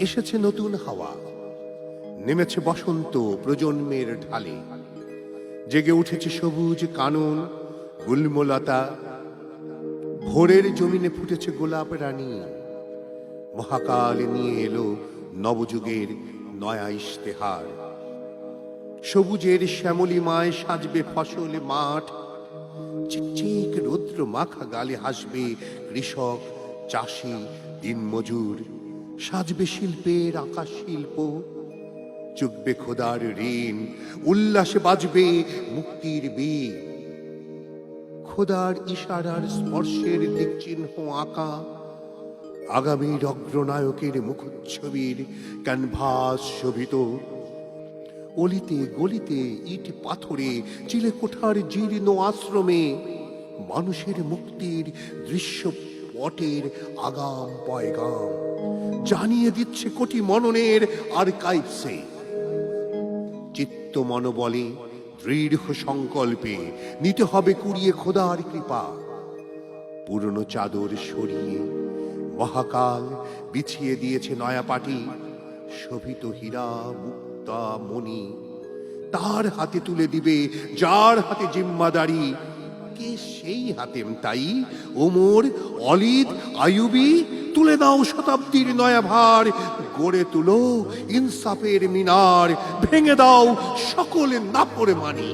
এসেছে নতুন হাওয়া। নেমেছে বসন্ত প্রজন্মের ঢালে। জেগে উঠেছে সবুজ কানন, গুল্মলতা। ভোরের জমিনে ফুটেছে গোলাপ রানী। মহাকাল নিয়ে এলো নবযুগের নয়া ইশতেহার। সবুজের শ্যামলিমায় সাজবে ফসল মাঠ। চিকচিক রৌদ্র মাখা গালে হাসবে কৃষক, চাষি, দিনমজুর। সাজবে শিল্পের আকাশ শিল্প। চুকবে খোদার ঋণ উল্লাসে বাজবে মুক্তির বীর। খোদার ইশারার স্পর্শের দিক চিহ্ন আঁকা আগামীর অগ্রনায়কের মুখচ্ছবির ক্যানভাস শোভিত। অলিতে গলিতে ইট পাথরে চিলে কোঠার জীর্ণ আশ্রমে মানুষের মুক্তির দৃশ্য পটের আগাম পয়গাম। জানিয়ে দিচ্ছে কোটি মননের আর কাইপসে চিত্ত মনোবলে দৃঢ় সংকল্পে নিতে হবে কুড়িয়ে খোদার কৃপা। পুরনো চাদর সরিয়ে মহাকাল বিছিয়ে দিয়েছে নয়া পাটি শোভিত হীরা, মুক্তা, মণি। তার হাতে তুলে দিবে, যার হাতে জিম্মাদারি, কে সেই হাতেম তাই? ওমর, অলিদ আয়ুবি তুলে দাও শতাব্দীর নয়া ভার গড়ে তুলো ইনসাফের মিনার। ভেঙে দাও সকলে না পড়ে মানি